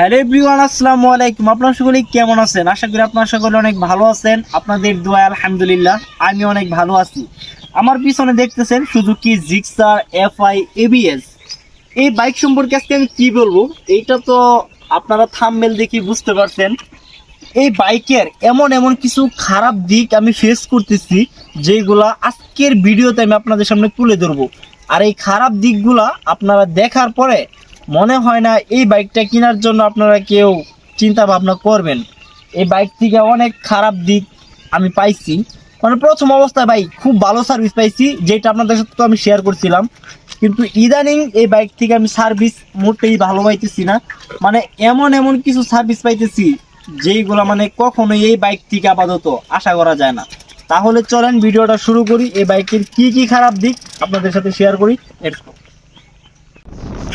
Hello everyone আসসালামু আলাইকুম। আপনারা সকলে কেমন আছেন? আশা করি আপনারা সকলে অনেক ভালো আছেন। আপনাদের দোয়া, আলহামদুলিল্লাহ, আমি অনেক ভালো আছি। আমার পিছনে দেখতেছেন সুজুকি জিক্সার এফআই এবিএস এই বাইক সম্পর্কে আজকে আমি কি বলব? এইটা তো আপনারা থামমেল দেখি বুঝতে পারছেন। এই বাইকের এমন এমন কিছু খারাপ দিক আমি ফেস করতেছি, যেগুলা আজকের ভিডিওতে আমি আপনাদের সামনে তুলে ধরবো। আর এই খারাপ দিকগুলা আপনারা দেখার পরে মনে হয় না এই বাইকটা কেনার জন্য আপনারা কেউ চিন্তা ভাবনা করবেন। এই বাইক থেকে অনেক খারাপ দিক আমি পাইছি। মানে প্রথম অবস্থায় ভাই খুব ভালো সার্ভিস পাইছি, যেটা আপনাদের সাথে তো আমি শেয়ার করছিলাম। কিন্তু ইদানিং এই বাইক থেকে আমি সার্ভিস মোটেই ভালো পাইতেছি না। মানে এমন এমন কিছু সার্ভিস পাইতেছি, যেইগুলো মানে কখনোই এই বাইক থেকে আপাতত আশা করা যায় না। তাহলে চলেন ভিডিওটা শুরু করি। এই বাইকের কি কি খারাপ দিক আপনাদের সাথে শেয়ার করি। go.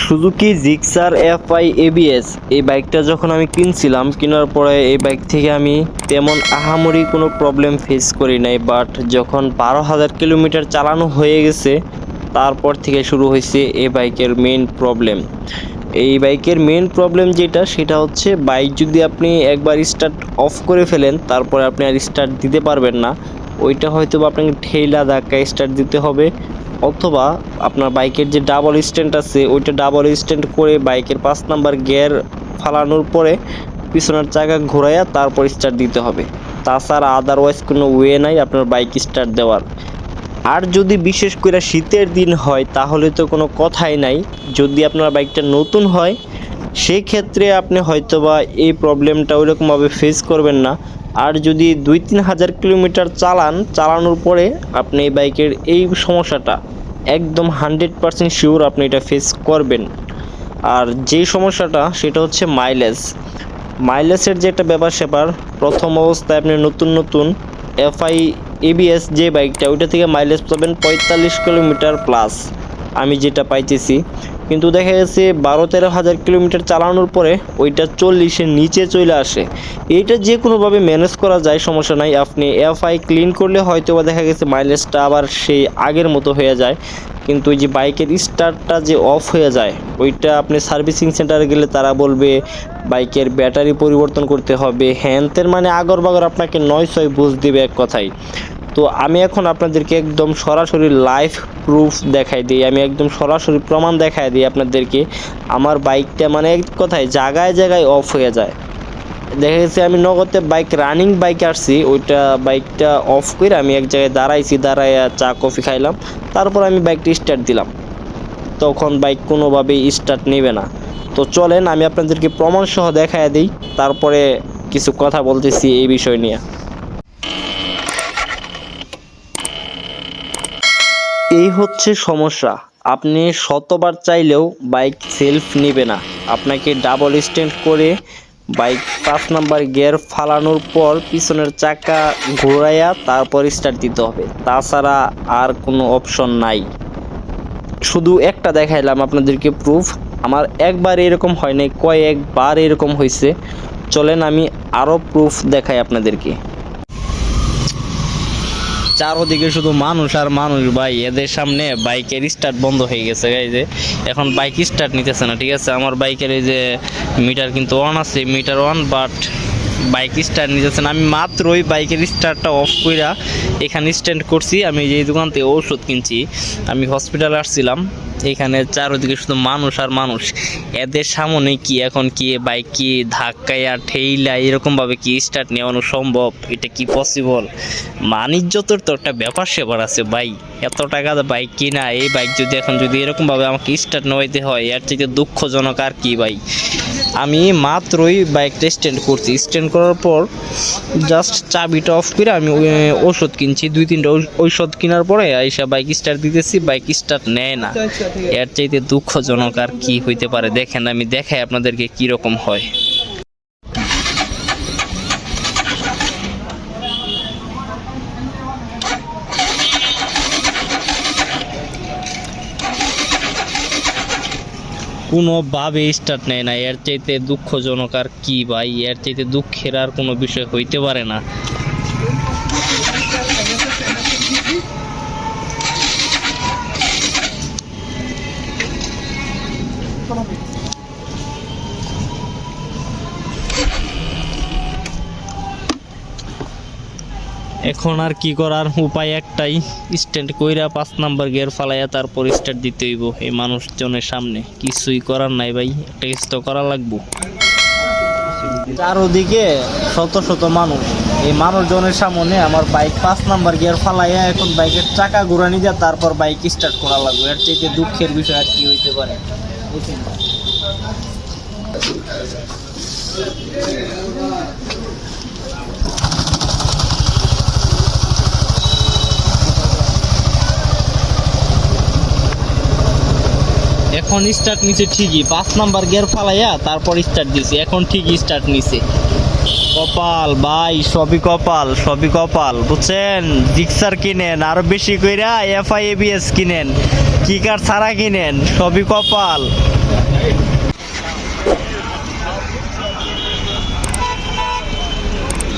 Suzuki, Gixxer, FI, ABS এই বাইকটা যখন আমি কিনছিলাম, কেনার পরে এই বাইক থেকে আমি তেমন আহামরি কোনো প্রবলেম ফেস করি নাই বাট যখন বারো হাজার কিলোমিটার চালানো হয়ে গেছে, তারপর থেকে শুরু হয়েছে এই বাইকের মেন প্রবলেম এই বাইকের মেন প্রবলেম যেটা, সেটা হচ্ছে বাইক যদি আপনি একবার স্টার্ট অফ করে ফেলেন, তারপরে আপনি আর স্টার্ট দিতে পারবেন না, ওইটা হয়তো বা আপনাকে ঠেলা ধাক্কা স্টার্ট দিতে হবে। অথবা আপনার বাইকের যে ডাবল স্ট্যান্ড আছে, ওইটা ডাবল স্ট্যান্ড করে বাইকের পাঁচ নাম্বার গিয়ার ফালানোর পরে পিছনের চাকা ঘোরাইয়া তারপর স্টার্ট দিতে হবে। তাছাড়া আদারওয়াইজ কোনো ওয়ে নাই আপনার বাইক স্টার্ট দেওয়ার। আর যদি বিশেষ করে শীতের দিন হয়, তাহলে তো কোনো কথাই নাই। যদি আপনার বাইকটা নতুন হয় সেই ক্ষেত্রে আপনি হয়তোবা এই প্রবলেমটা ওইরকমভাবে ফেস করবেন না। আর যদি দুই তিন হাজার কিলোমিটার চালান, চালানোর পরে আপনি এই বাইকের এই সমস্যাটা একদম হান্ড্রেড পারসেন্ট শিওর আপনি এটা ফেস করবেন। আর যেই সমস্যাটা, সেটা হচ্ছে মাইলেজ মাইলেজের যে একটা ব্যাপার স্যাপার, প্রথম অবস্থায় আপনি নতুন নতুন এফআই এবিএস যে বাইকটা, ওইটা থেকে মাইলেজ পাবেন পঁয়তাল্লিশ কিলোমিটার প্লাস আমি যেটা পাইতেছি কিন্তু দেখা গেছে বারো তেরো হাজার কিলোমিটার চালানোর পরে ওইটা চল্লিশের নিচে চলে আসে। এইটা যে কোনোভাবে ম্যানেজ করা যায়, সমস্যা নাই। আপনি এফআই ক্লিন করলে হয়তো বা দেখা গেছে মাইলেজটা আবার সেই আগের মতো হয়ে যায়। কিন্তু ওই যে বাইকের স্টার্টটা যে অফ হয়ে যায়, ওইটা আপনি সার্ভিসিং সেন্টারে গেলে তারা বলবে বাইকের ব্যাটারি পরিবর্তন করতে হবে। হ্যান্তের মানে আগর বাগর আপনাকে নয় ছয় বুঝ দেবে এক কথাই তো আমি এখন আপনাদেরকে একদম সরাসরি লাইভ প্রুফ দেখাই দিই। আমি একদম সরাসরি প্রমাণ দেখাই দিই আপনাদেরকে। আমার বাইকটা মানে এক কথায় জায়গায় জায়গায় অফ হয়ে যায়। দেখা গেছে আমি নগদে বাইক রানিং বাইক আসছি। ওইটা বাইকটা অফ করে আমি এক জায়গায় দাঁড়াইছি, দাঁড়াইয়া চা কফি খাইলাম। তারপর আমি বাইকটা স্টার্ট দিলাম। তখন বাইক কোনোভাবেই স্টার্ট নেবে না। তো চলেন, আমি আপনাদেরকে প্রমাণ সহ দেখায় দিই। তারপরে কিছু কথা বলতেছি এই বিষয় নিয়ে। এই হচ্ছে সমস্যা। আপনি শতবার চাইলেও বাইক সেলফ নেবে না। আপনাকে ডাবল স্ট্যান্ড করে বাইক পাঁচ নাম্বার গিয়ার ফালানোর পর পিছনের চাকা ঘোরাইয়া তারপর স্টার্ট দিতে হবে। তাছাড়া আর কোনো অপশন নাই। শুধু একটা দেখাইলাম আপনাদেরকে প্রুফ আমার একবার এরকম হয় নাই, কয়েকবার এরকম হয়েছে চলেন আমি আরও প্রুফ দেখাই আপনাদেরকে। চারোদিকে শুধু মানুষ আর মানুষ, ভাই। এদের সামনে বাইকের স্টার্ট বন্ধ হয়ে গেছে, এই যে। এখন বাইক স্টার্ট নিতেছে না, ঠিক আছে? আমার বাইকের এই যে মিটার কিন্তু অন আছে meter on but bike start নিতেছে না আমি মাত্র ওই বাইকের স্টার্টটা অফ কইরা এখানে স্ট্যান্ড করছি। আমি যে দোকান থেকে ওষুধ কিনছি, আমি হসপিটালে আসছিলাম। এখানে চারোদিকে শুধু মানুষ আর মানুষ। এদের সামনে কি এখন কি বাইক কি ধাক্কায় আর ঠেইলা, এরকমভাবে কি স্টার্ট নেওয়ানো সম্ভব? এটা কি পসিবল মানিজ্যতর তো একটা ব্যাপার সেবার আছে ভাই। এত টাকা বাইক কিনা? এই বাইক যদি এখন যদি এরকমভাবে আমাকে স্টার্ট নেওয়াইতে হয়, এর থেকে দুঃখজনক আর কি ভাই। আমি মাত্রই বাইকটা স্ট্যান্ড করছি। স্ট্যান্ড করার পর জাস্ট চাবিটা অফ করে আমি ওষুধ কিনছি। দুই তিনটা ঔষ- ঔষধ কেনার পরে আইসা বাইক স্টার্ট দিতেছি বাইক স্টার্ট নেয় না। এর চাইতে দুঃখজনক আর কি হইতে পারে। দেখেন আমি দেখাই আপনাদেরকে কীরকম হয়। কোনোভাবে স্টার্ট নেয় না। এর চাইতে দুঃখজনক আর কি ভাই? এর চাইতে দুঃখের আর কোনো বিষয় হইতে পারে না। এখন আর কি করার? উপায় একটাই স্ট্যান্ড কইরা পাঁচ নাম্বার গিয়ার ফালাইয়া তারপর স্টার্ট দিতে হইব এই মানুষজনের সামনে। কিছুই করার নাই ভাই, একটা তো করা লাগবো। চারোদিকে শত শত মানুষ। এই মানুষজনের সামনে আমার বাইক পাঁচ নাম্বার গিয়ার ফালাইয়া এখন বাইকের চাকা ঘুরানি দিয়ে তারপর বাইক স্টার্ট করা লাগবে। এর চাইতে দুঃখের বিষয় আর কি হইতে পারে? এখন স্টার্ট নিছে ঠিকই। পাঁচ নাম্বার গিয়ার ফালাইয়া তারপর স্টার্ট দিছে। এখন ঠিকই স্টার্ট নিছে। কপাল, ভাই, সবই কপাল সবই কপাল, বুঝছেন? জিক্সার কিনেন, আরও বেশি কইরা এফআই এবিএস কিনেন কিকার ছাড়া কিনেন, সবই কপাল।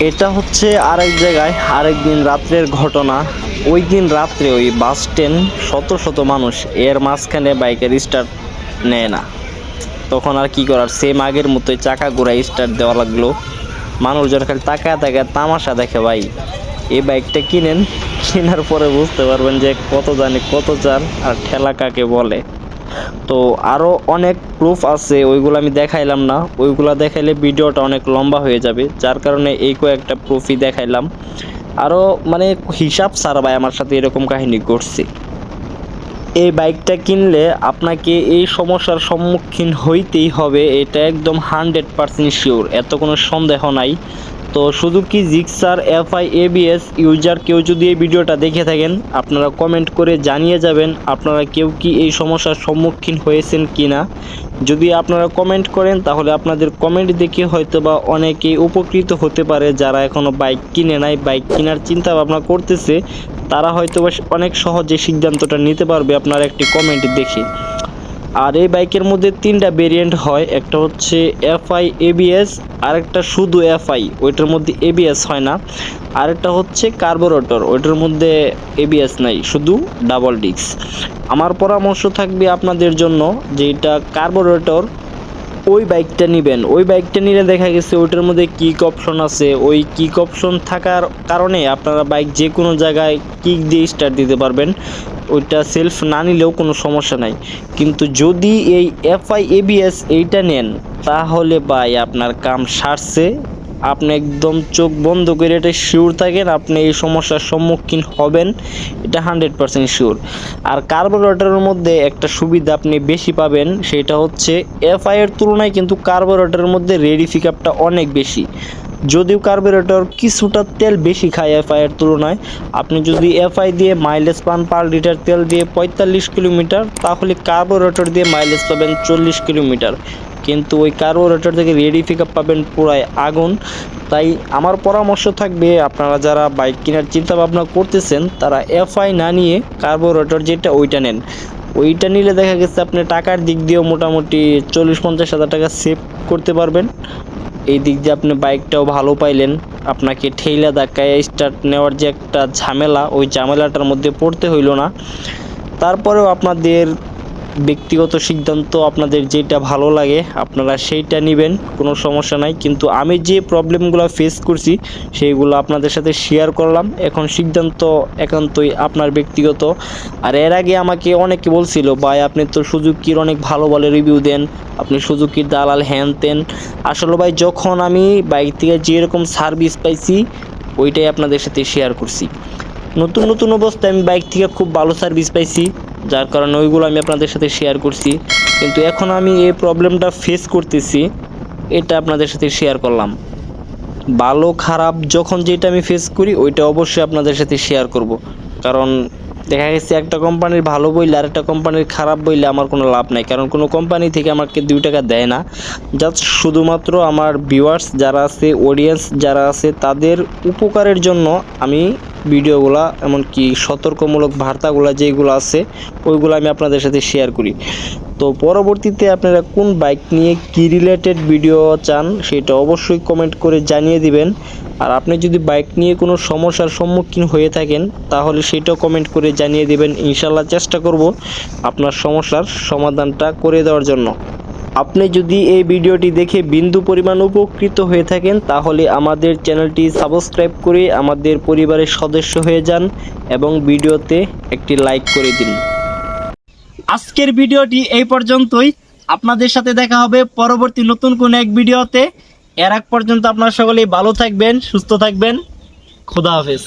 এটা হচ্ছে আরেক জায়গায় আরেক দিন রাত্রের ঘটনা। ওই দিন রাত্রে ওই বাস স্ট্যান্ড শত শত মানুষ এর মাঝখানে বাইকের স্টার্ট নেয় না। তখন আর কি করার? সেম আগের মতোই চাকা ঘোরায় স্টার্ট দেওয়া লাগল। মানুষজন খালি তাকায় তাকায় তামাশা দেখে, ভাই, এই বাইকটা কিনেন? কেনার পরে বুঝতে পারবেন যে কত জানি কত চান আর ঠেলা কাকে বলে। তো আরও অনেক প্রুফ আছে, ওইগুলো আমি দেখাইলাম না। ওইগুলো দেখাইলে ভিডিওটা অনেক লম্বা হয়ে যাবে। যার কারণে এই কয়েকটা প্রুফই দেখাইলাম। আরও মানে হিসাব সারা ভাই আমার সাথে এরকম কাহিনী ঘটছে এই বাইকটা কিনলে আপনাকে এই সমস্যার সম্মুখীন হইতেই হবে, এটা একদম হান্ড্রেড পারসেন্ট শিওর এত কোনো সন্দেহ নাই। তো শুধু কি জিক্সার এফআই এবিএস ইউজার কেউ যদি এই ভিডিওটা দেখে থাকেন, আপনারা কমেন্ট করে জানিয়ে যাবেন আপনারা কেউ কি এই সমস্যার সম্মুখীন হয়েছেন কি না যদি আপনারা কমেন্ট করেন, তাহলে আপনাদের কমেন্ট দেখে হয়তো বা অনেকেই উপকৃত হতে পারে যারা এখনও বাইক কিনে নাই। বাইক কেনার চিন্তা ভাবনা করতেছে, তারা হয়তো অনেক সহজে সিদ্ধান্তটা নিতে পারবে আপনার একটি কমেন্ট দেখে। আর এই বাইকের মধ্যে তিনটা ভেরিয়েন্ট হয়। একটা হচ্ছে এফআই এবিএস আরেকটা শুধু এফআই ওইটার মধ্যে এবিএস হয় না। আরেকটা হচ্ছে কার্বোরেটর ওইটার মধ্যে এবিএস নাই, শুধু ডাবল ডিস্ক আমার পরামর্শ থাকবে আপনাদের জন্য যে এটা কার্বোরেটর ওই বাইকটা নেবেন। ওই বাইকটা নিলে দেখা গেছে ওইটার মধ্যে কিক অপশন আছে। ওই কিক অপশন থাকার কারণে আপনারা বাইক যে কোনো জায়গায় কিক দিয়ে স্টার্ট দিতে পারবেন। ওইটা সেলফ না নিলেও কোনো সমস্যা নাই। কিন্তু যদি এই এফআই এবিএস এইটা নেন, তাহলে ভাই আপনার কাম সারছে। আপনি একদম চোখ বন্ধ করে এটা শিওর থাকেন, আপনি এই সমস্যার সম্মুখীন হবেন। এটা হান্ড্রেড পারসেন্ট শিওর আর কার্বন কার্বোরেটরের মধ্যে একটা সুবিধা আপনি বেশি পাবেন, সেটা হচ্ছে এফআই এর তুলনায় কিন্তু কার্বন কার্বোরেটরের মধ্যে রেডি পিকআপটা অনেক বেশি। যদিও কার্বোরেটর কিছুটা তেল বেশি খায় এফআই এর তুলনায়, আপনি যদি এফআই দিয়ে মাইলেজ পান পার লিটার তেল দিয়ে পঁয়তাল্লিশ কিলোমিটার, তাহলে কার্বোরেটর দিয়ে মাইলেজ পাবেন চল্লিশ কিলোমিটার। কিন্তু ওই কার্বোরেটর থেকে রেডি পিক আপ পাবেন পুরাই আগুন। তাই আমার পরামর্শ থাকবে, আপনারা যারা বাইক কেনার চিন্তা ভাবনা করতেছেন, তারা এফআই না নিয়ে কার্বোরেটর যেটা ওইটা নেন। ওইটা নিলে দেখা গেছে আপনি টাকার দিক দিয়েও মোটামুটি চল্লিশ পঞ্চাশ হাজার টাকা সেভ করতে পারবেন। এই দিক দিয়ে আপনি বাইকটাও ভালো পাইলেন। আপনাকে ঠেইলা ধাক্কায় স্টার্ট নেওয়ার যে একটা ঝামেলা, ওই ঝামেলাটার মধ্যে পড়তে হইল না। তারপরেও আপনাদের ব্যক্তিগত সিদ্ধান্ত আপনাদের যেটা ভালো লাগে, আপনারা সেইটা নেবেন, কোনো সমস্যা নাই। কিন্তু আমি যে প্রবলেমগুলো ফেস করছি, সেইগুলো আপনাদের সাথে শেয়ার করলাম। এখন সিদ্ধান্ত একান্তই আপনার ব্যক্তিগত। আর এর আগে আমাকে অনেকে বলছিল, ভাই, আপনি তো সুজুকির অনেক ভালো বলে রিভিউ দেন, আপনি সুজুকির দালাল হ্যান তেন আসলে ভাই, যখন আমি বাইক থেকে যেরকম সার্ভিস পাইছি, ওইটাই আপনাদের সাথে শেয়ার করছি। নতুন নতুন অবস্থায় আমি বাইক থেকে খুব ভালো সার্ভিস পাইছি। যার কারণে ওইগুলো আমি আপনাদের সাথে শেয়ার করছি। কিন্তু এখন আমি এই প্রবলেমটা ফেস করতেছি, এটা আপনাদের সাথে শেয়ার করলাম। ভালো খারাপ যখন যেটা আমি ফেস করি, ওইটা অবশ্যই আপনাদের সাথে শেয়ার করব। কারণ দেখা গেছে একটা কোম্পানির ভালো বইলে আর একটা কোম্পানির খারাপ বইলে আমার কোনো লাভ নাই। কারণ কোনো কোম্পানি থেকে আমাকে দুই টাকা দেয় না। জাস্ট শুধুমাত্র আমার ভিউয়ার্স যারা আছে অডিয়েন্স যারা আছে, তাদের উপকারের জন্য আমি ভিডিওগুলা, এমনকি সতর্কমূলক বার্তাগুলো যেগুলো আছে, ওইগুলো আমি আপনাদের সাথে শেয়ার করি। তো পরবর্তীতে আপনারা কোন বাইক নিয়ে কি রিলেটেড ভিডিও চান, সেটা অবশ্যই কমেন্ট করে জানিয়ে দিবেন। আর আপনি যদি বাইক নিয়ে কোনো সমস্যার সম্মুখীন হয়ে থাকেন, তাহলে সেটাও কমেন্ট করে জানিয়ে দেবেন। ইনশাল্লাহ চেষ্টা করব আপনার সমস্যার সমাধানটা করে দেওয়ার জন্য। আপনি যদি এই ভিডিওটি দেখে বিন্দু পরিমাণ উপকৃত হয়ে থাকেন, তাহলে আমাদের চ্যানেলটি সাবস্ক্রাইব করে আমাদের পরিবারের সদস্য হয়ে যান এবং ভিডিওতে একটি লাইক করে দিন। আজকের ভিডিওটি এই পর্যন্তই। আপনাদের সাথে দেখা হবে পরবর্তী নতুন কোন এক ভিডিওতে। এর আগ পর্যন্ত আপনারা সকলেই ভালো থাকবেন সুস্থ থাকবেন। খোদা হাফেজ।